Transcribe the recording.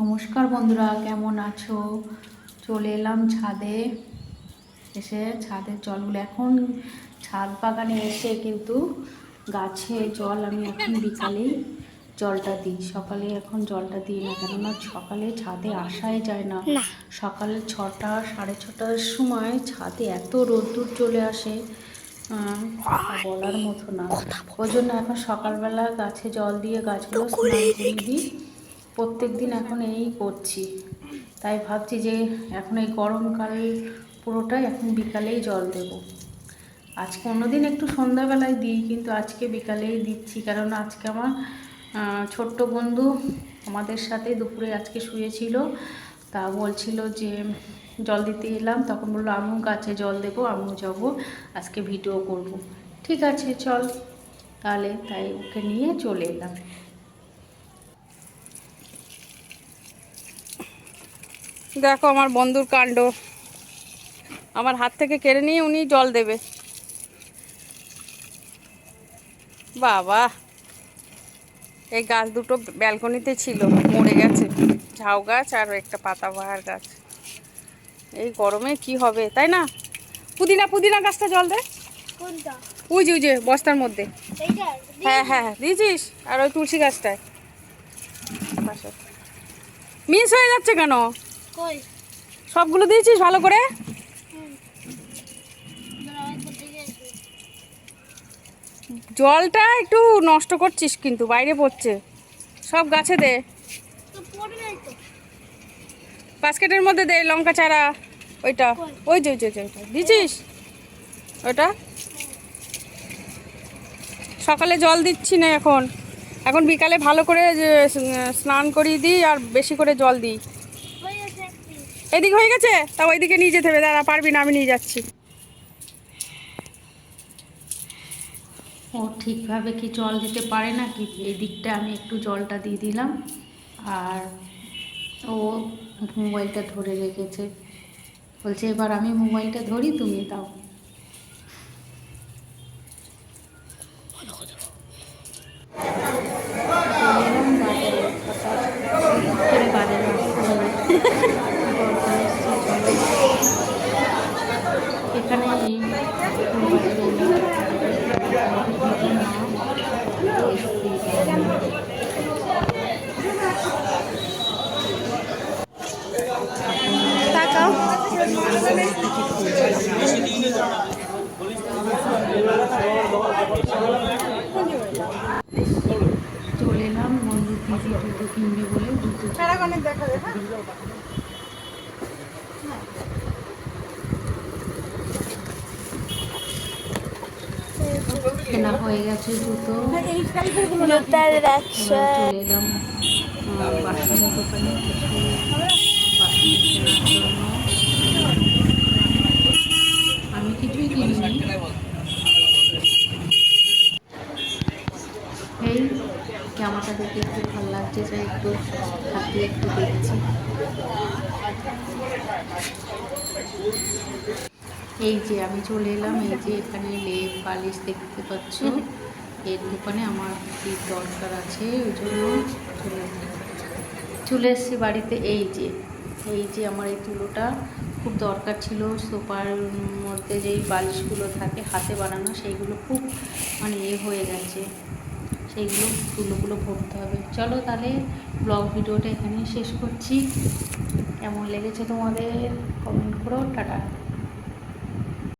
নমস্কার বন্ধুরা কেমন আছো? চলে এলাম ছাদে এসে ছাদের জলগুলো এখন ছাদ বাগানে এসে কিন্তু গাছে জল আমি এখন বিকালেই জলটা দিই। সকালে এখন জলটা দিই না কেননা সকালে ছাদে আসাই যায় না। সকালে ছটা সাড়ে ছটার সময় ছাদে এত রোদ্দুর চলে আসে বলার মতো না। ওই জন্য এখন সকালবেলা গাছে জল দিয়ে গাছগুলো স্নান দিই। প্রত্যেক দিন এখন এই করছি। তাই ভাবছি যে এখন এই গরমকাল পুরোটাই এখন বিকালেই জল দেব। আজকে অন্যদিন একটু সন্ধ্যাবেলায় দিই, কিন্তু আজকে বিকালেই দিচ্ছি। কারণ আজকে আমার ছোট্ট বন্ধু আমাদের সাথে দুপুরে আজকে শুয়েছিল। তা বলছিল যে জল দিতে এলাম। তখন বলল আমিও গাছে জল দেবো আমিও যাব, আজকে ভিডিও করব। ঠিক আছে, চল। তাহলে তাই ওকে নিয়ে চলে এলাম। দেখো আমার বন্ধুর কাণ্ড। আমার হাত থেকে কেড়ে নিয়ে উনি জল দেবে। বাবা এই গাছ দুটো ব্যালকনিতে ছিল মরে গেছে। ঝাউ গাছ আর একটা পাতাবাহার গাছ। এই গরমে কি হবে তাই না? পুদিনা পুদিনা গাছটা জল দে। কোনটা? উই যে বস্তার মধ্যে। হ্যাঁ হ্যাঁ হ্যাঁ দিয়েছিস? আর ওই তুলসী গাছটায়। মিস হয়ে যাচ্ছে কেন? সবগুলো দিয়েছিস ভালো করে? জলটা একটু নষ্ট করছিস কিন্তু বাইরে পড়ছে। সব গাছে দে। বাস্কেটের মধ্যে দে লঙ্কা চারা ওইটা। ওই যে ওই যে ওইটা। দিছিস ওটা সকালে জল দিচ্ছি না এখন। এখন বিকালে ভালো করে স্নান করিয়ে দিই আর বেশি করে জল দিই। এদিকে হয়ে গেছে? তা ওইদিকে নিয়ে যেতে হবে। দাঁড়া পারবি না আমি নিয়ে যাচ্ছি। ও ঠিকভাবে কি জল দিতে পারে না কি এই দিকটা আমি একটু জলটা দিয়ে দিলাম। আর ও মোবাইলটা ধরে রেখেছে। বলছে এবার আমি মোবাইলটা ধরি তুমি দাও। বাজারে হঠাৎ করে বাজারে আসতে হলো। দরকার এসেছে, চলো। এখানে এই বাজারে তাকাও। চলে এলাম বন্ধু দিদি জুতো কিনবে বলে জুতো কেনা হয়ে গেছে জুতো জুতার ব্যবসা চলে এলাম বাসনের দোকানে কিছু বাসন কেনার জন্য। আমি কিছুই কিনিনি। এই জামাটা দেখে একটু ভালো লাগছে তাই একটু হাতে একটু দেখছি। এই যে আমি চলে এলাম এই যে এখানে লেপ বালিশ দেখতে পাচ্ছ। এর দোকানে আমার কি দরকার আছে ওই জন্য চলে। চলে এসেছি বাড়িতে এই যে এই যে আমার এই তুলোটা। খুব দরকার ছিল সোফার মধ্যে যেই বালিশগুলো থাকে হাতে বানানো সেইগুলো খুব মানে এ হয়ে গেছে। সেইগুলো তুলোগুলো ভরতে হবে। চলো তাহলে ব্লগ ভিডিওটা এখানেই শেষ করছি। কেমন লেগেছে তোমাদের? কমেন্ট করো। টাটা।